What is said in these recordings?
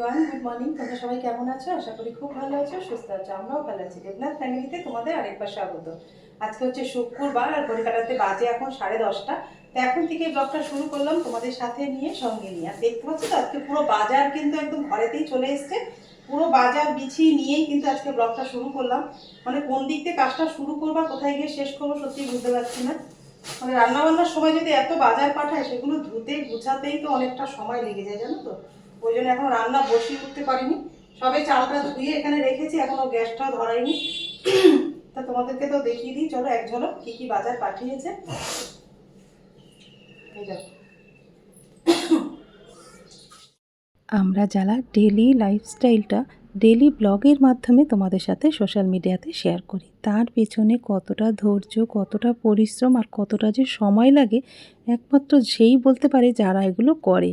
Morning তোমরা সবাই কেমন আছো? আশা করি খুব ভালো আছো, সুস্থ আছো, আমরাও ভালো আছি। দেবনাথ ফ্যামিলিতে তোমাদের আরেকবার স্বাগত। আজকে হচ্ছে শুক্রবার আর কলকাতাতে বাজে এখন সাড়ে দশটা। তো এখন থেকে ব্লগটা শুরু করলাম তোমাদের সাথে নিয়ে, সঙ্গে নিয়ে। আর দেখতে পাচ্ছ তো, আজকে পুরো বাজার কিন্তু একদম ঘরেতেই চলে এসছে। পুরো বাজার বিছিয়ে নিয়েই কিন্তু আজকে ব্লগটা শুরু করলাম। মানে কোন দিক থেকে কাজটা শুরু করব, কোথায় গিয়ে শেষ করব সত্যি বুঝতে পারছি না। মানে রান্না বান্নার সময় যদি এত বাজার পাঠায়, সেগুলো ধুতে, গুছাতেই তো অনেকটা সময় লেগে যায়, জানো তো? ওই জন্য এখন রান্না বসিয়ে উঠতে পারিনি। সবে চালটা ধুয়ে এখানে রেখেছি, এখনও গ্যাসটাও ধরাইনি। তা তোমাদেরকে তো দেখিয়ে দিই, চলো এক ঝলক কি কি বাজার পাঠিয়েছে। আমরা যারা ডেলি লাইফস্টাইলটা ডেলি ব্লগের মাধ্যমে তোমাদের সাথে সোশ্যাল মিডিয়াতে শেয়ার করি, তার পেছনে কতটা ধৈর্য, কতটা পরিশ্রম আর কতটা যে সময় লাগে, একমাত্র সেই বলতে পারে যারা এগুলো করে।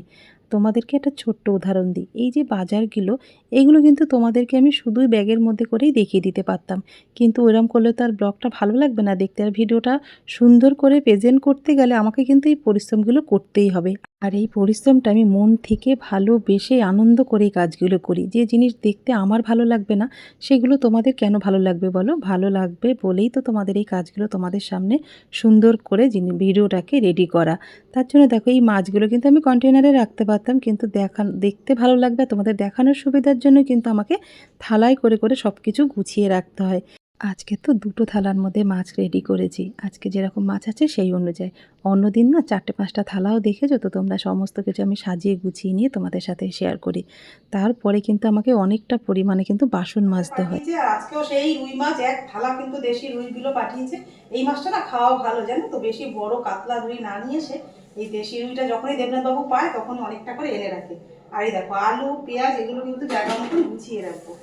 তোমাদেরকে একটা ছোট্ট উদাহরণ দিই। এই যে বাজারগুলো, এগুলো কিন্তু তোমাদেরকে আমি শুধুই ব্যাগের মধ্যে করেই দেখিয়ে দিতে পারতাম। কিন্তু ওইরকম করলে তো আর ব্লগটা ভালো লাগবে না দেখতে। আর ভিডিওটা সুন্দর করে প্রেজেন্ট করতে গেলে আমাকে কিন্তু এই পরিশ্রমগুলো করতেই হবে। আর এই পরিশ্রমটা আমি মন থেকে ভালোবেসে আনন্দ করে কাজগুলো করি। যে জিনিস দেখতে আমার ভালো লাগবে না, সেগুলো তোমাদের কেন ভালো লাগবে বলো? ভালো লাগবে বলেই তো তোমাদের এই কাজগুলো তোমাদের সামনে সুন্দর করে ভিডিওটাকে রেডি করা। তার জন্য দেখো এই মাছগুলো কিন্তু আমি কন্টেনারে রাখতে পারতাম। কিন্তু দেখান, দেখতে ভালো লাগবে, তোমাদের দেখানোর সুবিধার জন্য কিন্তু আমাকে থালায় করে করে সব কিছু গুছিয়ে রাখতে হয়। আজকে তো দুটো থালার মধ্যে মাছ রেডি করেছি। আজকে যেরকম মাছ আছে সেই অনুযায়ী। অন্যদিন না চারটে পাঁচটা থালাও দেখেছ তো, তোমরা সমস্ত কিছু আমি সাজিয়ে গুছিয়ে নিয়ে তোমাদের সাথে শেয়ার করি। তারপরে কিন্তু আমাকে অনেকটা পরিমাণে কিন্তু বাসন মাজতে হয়। আজকেও সেই রুই মাছ, এক থালা কিন্তু দেশি রুইগুলো পাঠিয়েছে। এই মাছটা না খাওয়াও ভালো, জানো তো? বেশি বড়, কাতলা রুই না নিয়ে এসে এই দেশি রুইটা যখনই দেবনাথ বাবু পায় তখন অনেকটা করে এনে রাখে। আর এই দেখো, আলু, পেঁয়াজ, এগুলো কিন্তু জায়গা মতন গুছিয়ে রাখব।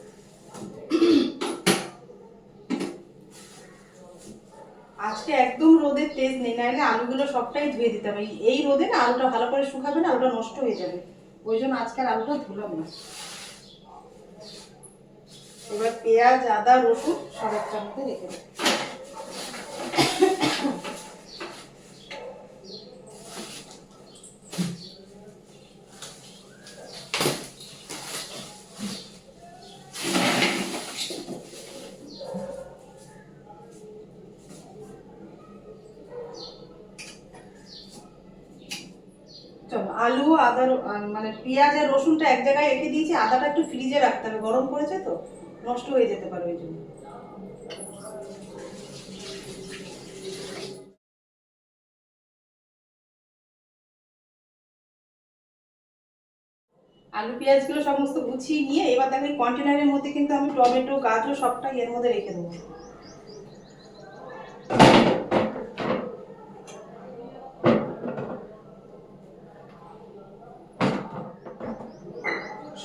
আজকে একদম রোদের তেজ নেই নাহলে আলুগুলো সবটাই ধুয়ে দিতে হবে। এই- রোদে না আলুটা ভালো করে শুকাবে না, আলুটা নষ্ট হয়ে যাবে। ওই জন্য আজকে আলুটা ধুলাম না। এবার পেঁয়াজ, আদা, রসুন সব একটার মধ্যে রেখে দেবো চলো আলু, আদা মানে পেঁয়াজ আর রসুনটা এক জায়গায় রেখে দিয়েছি, আদাটা একটু ফ্রিজে রাখতে হবে। গরম করেছে তো, নষ্ট হয়ে যেতে পারে ওই জন্য। আলু, পেঁয়াজগুলো সমস্ত গুছিয়ে নিয়ে, এবার দেখো কন্টেনারের মধ্যে কিন্তু আমি টমেটো, গাজর সবটাই এর মধ্যে রেখে দেবো।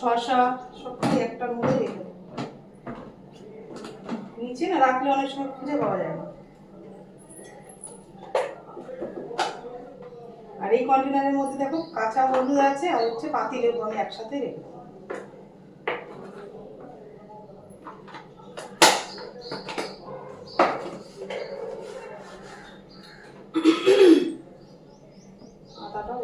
শসা সবটাই একটার মধ্যে রেখে নিচে না রাখলে অনেক সময় খুঁজে পাওয়া যায় না। আর এই কন্টেনারের মধ্যে দেখো কাঁচা হলুদ আছে আর হচ্ছে পাতি লেবু আমি একসাথে রেখে দেবো। আদাটাও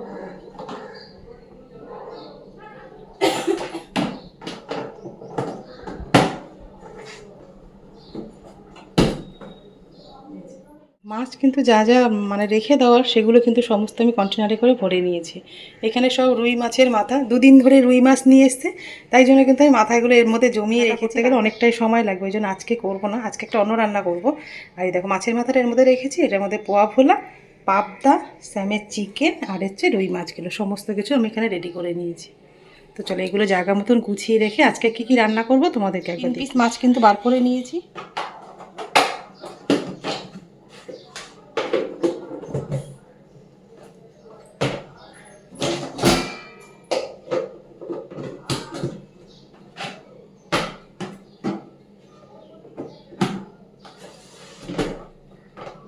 মাছ কিন্তু যা যা মানে রেখে দেওয়ার সেগুলো কিন্তু সমস্ত আমি কন্টেনারে করে ভরে নিয়েছি। এখানে সব রুই মাছের মাথা দুদিন ধরে রুই মাছ নিয়ে এসছে তাই জন্য কিন্তু আমি মাথাগুলো এর মধ্যে জমিয়ে রেখেছি। গেলে অনেকটাই সময় লাগবে ওই জন্য আজকে করব না আজকে একটা অন্য রান্না করব। আর এই দেখো মাছের মাথাটা এর মধ্যে রেখেছি এটার মধ্যে পোয়া ভোলা পাবদা স্যামের চিকেন আর হচ্ছে রুই মাছগুলো সমস্ত কিছু আমি এখানে রেডি করে নিয়েছি। তো চলো এগুলো জায়গা মতন গুছিয়ে রেখে আজকে কি কি রান্না করব তোমাদেরকে একবার পিস মাছ কিন্তু বার করে নিয়েছি।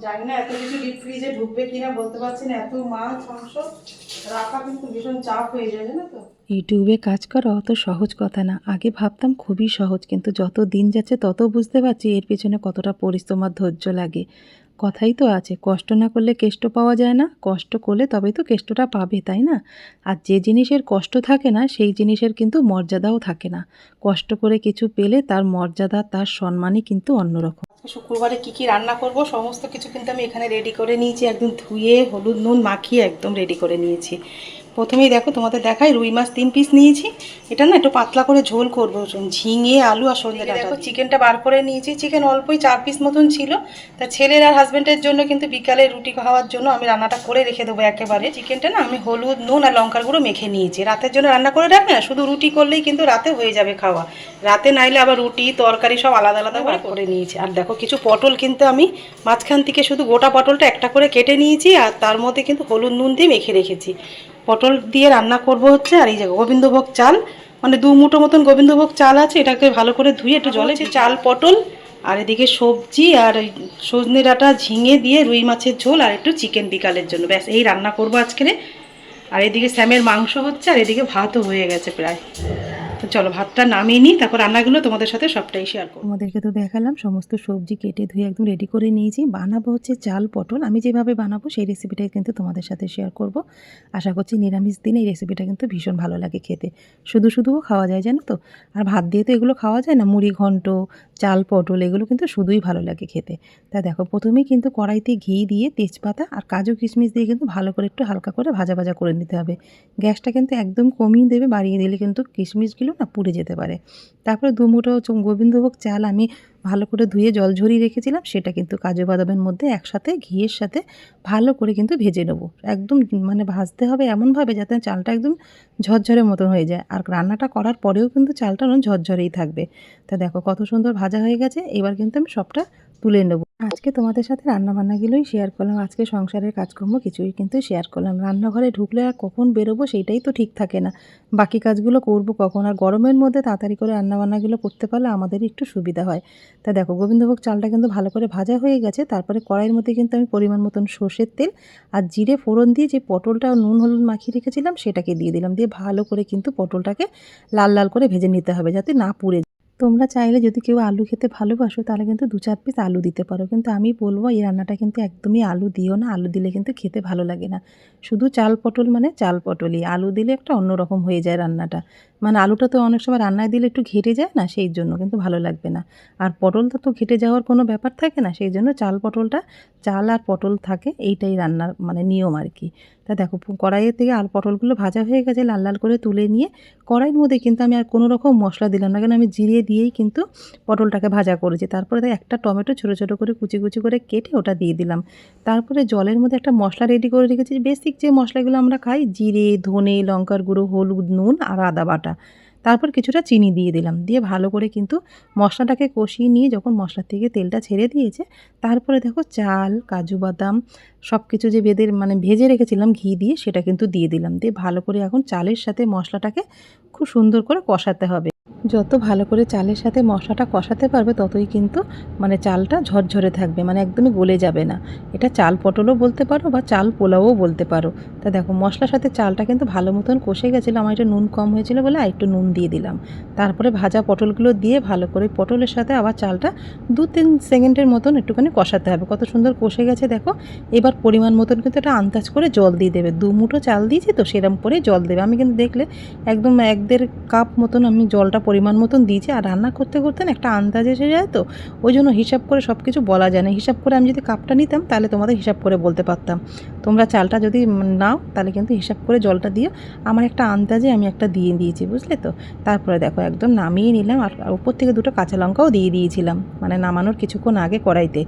জানি না, এত কিছু ডিপ ফ্রিজে ঢুকবে কিনা বলতে পারছি না, এত মাছ, মাংস, রাখা কিন্তু ভীষণ চাপ হয়ে যায়, জানো তো। ইউটিউবে কাজ করা অত সহজ কথা না, আগে ভাবতাম খুবই সহজ, কিন্তু যত দিন যাচ্ছে তত বুঝতে পারছি এর পেছনে কতটা পরিশ্রম আর ধৈর্য লাগে। কথাই তো আছে, কষ্ট না করলে কেষ্ট পাওয়া যায় না, কষ্ট করলে তবেই তো কেষ্টটা পাবে, তাই না? আর যে জিনিসের কষ্ট থাকে না, সেই জিনিসের কিন্তু মর্যাদাও থাকে না। কষ্ট করে কিছু পেলে তার মর্যাদা, তার সম্মানই কিন্তু অন্যরকম। শুক্রবারে কি কি রান্না করব, সমস্ত কিছু কিন্তু আমি এখানে রেডি করে নিয়েছি। একদম ধুয়ে, হলুদ নুন মাখিয়ে একদম রেডি করে নিয়েছি। প্রথমেই দেখো তোমাদের দেখাই রুই মাছ তিন পিস নিয়েছি। এটা না একটু পাতলা করে ঝোল করব ঝিঙে আলু আর সন্ধ্যে দেখো চিকেনটা বার করে নিয়েছি। চিকেন অল্পই চার পিস মতন ছিল। তা ছেলের আর হাজব্যান্ডের জন্য কিন্তু বিকালে রুটি খাওয়ার জন্য আমি রান্নাটা করে রেখে দেবো একেবারে। চিকেনটা না আমি হলুদ নুন আর লঙ্কার গুঁড়ো মেখে নিয়েছি। রাতের জন্য রান্না করে রাখবে না শুধু রুটি করলেই কিন্তু রাতে হয়ে যাবে খাওয়া। রাতে নাইলে আবার রুটি তরকারি সব আলাদা আলাদা বার করে নিয়েছি। আর দেখো কিছু পটল কিন্তু আমি মাঝখান থেকে শুধু গোটা পটলটা একটা করে কেটে নিয়েছি আর তার মধ্যে কিন্তু হলুদ নুন দিয়ে মেখে রেখেছি। পটল দিয়ে রান্না করব হচ্ছে, আর এই যে গোবিন্দভোগ চাল। মানে দু মুঠো মতন গোবিন্দভোগ চাল আছে, এটাকে ভালো করে ধুয়ে একটু জলে চাল, পটল, আর এদিকে সবজি, আর ওই সজনে ডাঁটা ঝিঙে দিয়ে রুই মাছের ঝোল, আর একটু চিকেন বিকালের জন্য। ব্যাস, এই রান্না করব আজকে। আর এদিকে স্যামের মাংস হচ্ছে, আর এদিকে ভাতও হয়ে গেছে প্রায়। তো চলো, ভাতটা নামিয়ে নিই, তারপর রান্নাগুলো তোমাদের সাথে সবটাই শেয়ার করব। তোমাদেরকে তো দেখালাম, সমস্ত সবজি কেটে ধুয়ে একদম রেডি করে নিয়েছি। বানাবো হচ্ছে চাল, পটল। আমি যেভাবে বানাবো সেই রেসিপিটাই কিন্তু তোমাদের সাথে শেয়ার করব। আশা করছি নিরামিষ দিনে এই রেসিপিটা কিন্তু ভীষণ ভালো লাগে খেতে। শুধু শুধুও খাওয়া যায়, জানো তো? আর ভাত দিয়ে তো এগুলো খাওয়া যায় না? মুড়ি ঘন্ট চাল, পটল এগুলো কিন্তু শুধুই ভালো লাগে খেতে। তা দেখো প্রথমেই কিন্তু কড়াইতে ঘি দিয়ে তেজপাতা আর কাজু কিশমিশ দিয়ে কিন্তু ভালো করে একটু হালকা করে ভাজা ভাজা করে নিতে হবে। গ্যাসটা কিন্তু একদম কমিয়ে দেবে, বাড়িয়ে দিলে কিন্তু কিশমিশগুলো না পুড়ে যেতে পারে। তারপরে দু মুঠো গোবিন্দভোগ চাল আমি ভালো করে ধুয়ে জল ঝরিয়ে রেখেছিলাম, সেটা কিন্তু কাজু বাদামের মধ্যে একসাথে, ঘিয়ের সাথে ভালো করে কিন্তু ভেজে নেব। একদম মানে ভাজতে হবে এমনভাবে যাতে চালটা একদম ঝরঝরের মতন হয়ে যায়। আর রান্নাটা করার পরেও কিন্তু চালটা ঝরঝরেই থাকবে। তা দেখো কত সুন্দর ভাজা হয়ে গেছে, এবার কিন্তু আমি সবটা তুলে নেব। আজকে তোমাদের সাথে রান্নাবান্নাগুলোই শেয়ার করলাম। আজকে সংসারের কাজকর্ম কিছুই কিন্তু শেয়ার করলাম। রান্নাঘরে ঢুকলে আর কখন বেরোবো সেইটাই তো ঠিক থাকে না। বাকি কাজগুলো করব কখন? আর গরমের মধ্যে তাড়াতাড়ি করে রান্নাবান্নাগুলো করতে পারলে আমাদেরই একটু সুবিধা হয়। তা দেখো, গোবিন্দভোগ চালটা কিন্তু ভালো করে ভাজা হয়ে গেছে। তারপরে কড়াইয়ের মধ্যে কিন্তু আমি পরিমাণ মতন সর্ষের তেল আর জিরে ফোড়ন দিয়ে যে পটলটা নুন, হলুদ মাখিয়ে রেখেছিলাম সেটাকে দিয়ে দিলাম। দিয়ে ভালো করে কিন্তু পটলটাকে লাল লাল করে ভেজে নিতে হবে যাতে না পুড়ে। তোমরা চাইলে যদি কেউ আলু খেতে ভালোবাসো, তাহলে কিন্তু দু চার পিস আলু দিতে পারো। কিন্তু আমি বলব, এই রান্নাটা কিন্তু একদমই আলু দিও না। আলু দিলে কিন্তু খেতে ভালো লাগে না। শুধু চাল পটল মানে চাল পটলই। আলু দিলে একটা অন্যরকম হয়ে যায় রান্নাটা। মানে আলুটা তো অনেক সময় রান্নায় দিলে একটু ঘেটে যায় না, সেই জন্য কিন্তু ভালো লাগবে না। আর পটলটা তো ঘেটে যাওয়ার কোনো ব্যাপার থাকে না, সেই জন্য চাল পটলটা, চাল আর পটল থাকে এইটাই রান্নার মানে নিয়ম আর কি। তা দেখো কড়াইয়ের থেকে আল, পটলগুলো ভাজা হয়ে গেছে, লাল লাল করে তুলে নিয়ে কড়াইয়ের মধ্যে কিন্তু আমি আর কোনো রকম মশলা দিলাম না, কেন আমি জিরে দিয়েই কিন্তু পটলটাকে ভাজা করেছি। তারপরে একটা টমেটো ছোটো ছোটো করে কুচি কুচি করে কেটে ওটা দিয়ে দিলাম। তারপরে জলের মধ্যে একটা মশলা রেডি করে রেখেছি। বেসিক যে মশলাগুলো আমরা খাই, জিরে, ধনে, লঙ্কার গুঁড়ো, হলুদ, নুন আর আদা বাটা। তারপর কিছুটা চিনি দিয়ে দিলাম। দিয়ে ভালো করে কিন্তু মশলাটাকে কষিয়ে নিয়ে যখন মশলা থেকে তেলটা ছেড়ে দিয়েছে, তারপরে দেখো চাল, কাজু বাদাম সব কিছু যে বেদের মানে ভেজে রেখেছিলাম ঘি দিয়ে, সেটা কিন্তু দিয়ে দিলাম। দিয়ে ভালো করে এখন চালের সাথে মশলাটাকে খুব সুন্দর করে কষাতে হবে। যত ভালো করে চালের সাথে মশলাটা কষাতে পারবে, ততই কিন্তু মানে চালটা ঝরঝরে থাকবে মানে একদমই গলে যাবে না। এটা চাল পটলও বলতে পারো বা চাল পোলাও বলতে পারো। তা দেখো, মশলার সাথে চালটা কিন্তু ভালো মতন কষে গেছিল, আমার একটু নুন কম হয়েছিল বলে আর একটু নুন দিয়ে দিলাম। তারপরে ভাজা পটলগুলো দিয়ে ভালো করে পটলের সাথে আবার চালটা দু তিন সেকেন্ডের মতন একটুখানি কষাতে হবে। কত সুন্দর কষে গেছে দেখো। এবার পরিমাণ মতন কিন্তু এটা আন্দাজ করে জল দিয়ে দেবে। দু মুঠো চাল দিয়েছি তো সেরকম করে জল দেবে। আমি কিন্তু দেখলে একদম এক দেড় কাপ মতন আমি জলটা পরিমাণ মতন দিয়েছি আর রান্না করতে করতে না একটা আন্দাজ এসে যায় তো, ওই জন্য হিসাব করে সব কিছু বলা যায় না। হিসাব করে আমি যদি কাপটা নিতাম তাহলে তোমাদের হিসাব করে বলতে পারতাম। তোমরা চালটা যদি নাও তাহলে কিন্তু হিসাব করে জলটা দিও আমার একটা আন্দাজে আমি একটা দিয়ে দিয়েছি, বুঝলে তো? তারপরে দেখো একদম নামিয়ে নিলাম আর আর উপর থেকে দুটো কাঁচা লঙ্কাও দিয়ে দিয়েছিলাম মানে নামানোর কিছুক্ষণ আগে কড়াইতে।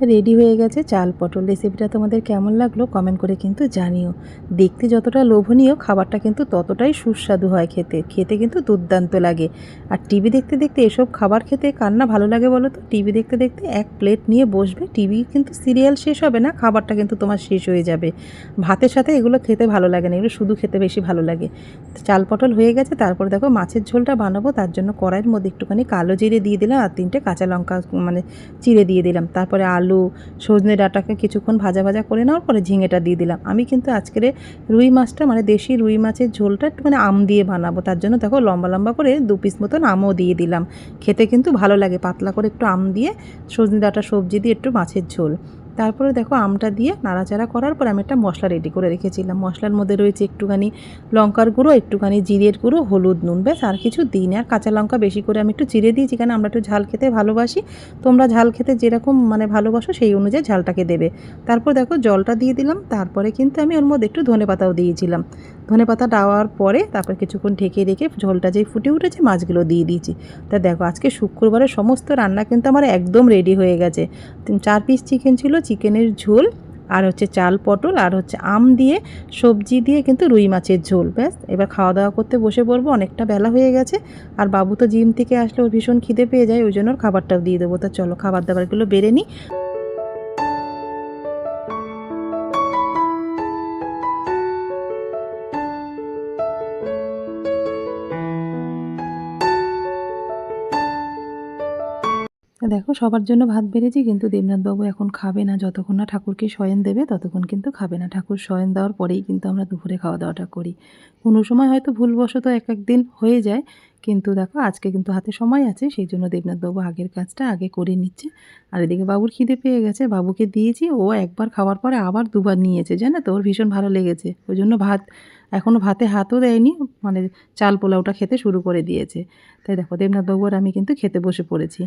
রেডি হয়ে গেছে চাল পটল। রেসিপিটা তোমাদের কেমন লাগল কমেন্ট করে কিন্তু জানিও। দেখতে যতটা লোভনীয়, খাবারটা কিন্তু ততটাই সুস্বাদু হয় খেতে। খেতে কিন্তু দুর্দান্ত লাগে। আর টিভি দেখতে দেখতে এসব খাবার খেতে কার না ভালো লাগে বলো তো? টিভি দেখতে দেখতে এক প্লেট নিয়ে বসবে। টিভি কিন্তু সিরিয়াল শেষ হবে না, খাবারটা কিন্তু তোমার শেষ হয়ে যাবে। ভাতের সাথে এগুলো খেতে ভালো লাগে না, এগুলো শুধু খেতে বেশি ভালো লাগে। চাল পটল হয়ে গেছে, তারপর দেখো মাছের ঝোলটা বানাবো, তার জন্য কড়াইয়ের মধ্যে একটুখানি কালো জিরে দিয়ে দিলাম, আর তিনটে কাঁচা লঙ্কা মানে চিড়ে দিয়ে দিলাম। তারপরে আলু সজনে ডাঁটাকে কিছুক্ষণ ভাজা ভাজা করে নেওয়ার পরে ঝিঙেটা দিয়ে দিলাম। আমি কিন্তু আজকের রুই মাছটা মানে দেশি রুই মাছের ঝোলটা একটু মানে আম দিয়ে বানাবো। তার জন্য দেখো লম্বা লম্বা করে দু পিস মতন আমও দিয়ে দিলাম। খেতে কিন্তু ভালো লাগে, পাতলা করে একটু আম দিয়ে সজনে ডাঁটা সবজি দিয়ে একটু মাছের ঝোল। তারপরে দেখো আমটা দিয়ে নাড়াচাড়া করার পর আমি একটা মশলা রেডি করে রেখেছিলাম। মশলার মধ্যে রয়েছে একটুখানি লঙ্কার গুঁড়ো, একটুখানি জিরের গুঁড়ো, হলুদ নুন, ব্যাস, আর কিছু দিই না আর কাঁচা লঙ্কা বেশি করে আমি একটু চিড়ে দিয়েছি কারণ আমরা একটু ঝাল খেতে ভালোবাসি। তোমরা ঝাল খেতে যেরকম মানে ভালোবাসো সেই অনুযায়ী ঝালটাকে দেবে। তারপর দেখো জলটা দিয়ে দিলাম। তারপরে কিন্তু আমি ওর মধ্যে একটু ধনে পাতাও দিয়েছিলাম। ধনে পাতা দেওয়ার পরে তারপর কিছুক্ষণ ঢেকে রেখে ঝোলটা যেই ফুটে উঠেছে মাছগুলো দিয়ে দিয়েছি। তা দেখো, আজকে শুক্রবারের সমস্ত রান্না কিন্তু আমার একদম রেডি হয়ে গেছে। চার পিস চিকেন ছিল চিকেনের ঝোল, আর হচ্ছে চাল পটল, আর হচ্ছে আম দিয়ে সবজি দিয়ে কিন্তু রুই মাছের ঝোল। ব্যাস, এবার খাওয়া দাওয়া করতে বসে পড়ব, অনেকটা বেলা হয়ে গেছে, আর বাবু তো জিম থেকে আসলে ওর ভীষণ খিদে পেয়ে যায়, ওই জন্য খাবারটাও দিয়ে দেবো। তা চলো, খাবার দাবারগুলো বেড়ে নিই। দেখো, সবার জন্য ভাত বেড়েছি, কিন্তু দেবনাথবাবু এখন খাবে না। যতক্ষণ না ঠাকুরকে শয়ন দেবে, ততক্ষণ কিন্তু খাবে না। ঠাকুর শয়ন দেওয়ার পরেই কিন্তু আমরা দুপুরে খাওয়া দাওয়াটা করি। কোনো সময় হয়তো ভুলবশত এক এক দিন হয়ে যায়, কিন্তু দেখো, আজকে কিন্তু হাতে সময় আছে, সেই জন্য দেবনাথবাবু আগের কাজটা আগে করে নিচ্ছে। আর এদিকে বাবুর খিদে পেয়ে গেছে, বাবুকে দিয়েছি, ও একবার খাওয়ার পরে আবার দুবার নিয়েছে, জানো তো, ওর ভীষণ ভালো লেগেছে। ওই জন্য ভাত এখনও ভাতে হাতও দেয়নি মানে চাল পোলাওটা খেতে শুরু করে দিয়েছে। তাই দেখো, দেবনাথবাবু আর আমি কিন্তু খেতে বসে পড়েছি।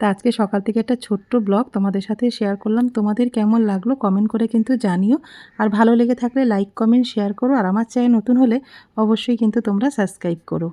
তা আজকে সকাল থেকে একটা ছোট্ট ব্লগ তোমাদের সাথে শেয়ার করলাম। তোমাদের কেমন লাগল কমেন্ট করে কিন্তু জানিও। আর ভালো লেগে থাকলে লাইক, কমেন্ট, শেয়ার করো। আর আমার চ্যানেল নতুন হলে অবশ্যই কিন্তু তোমরা সাবস্ক্রাইব করো।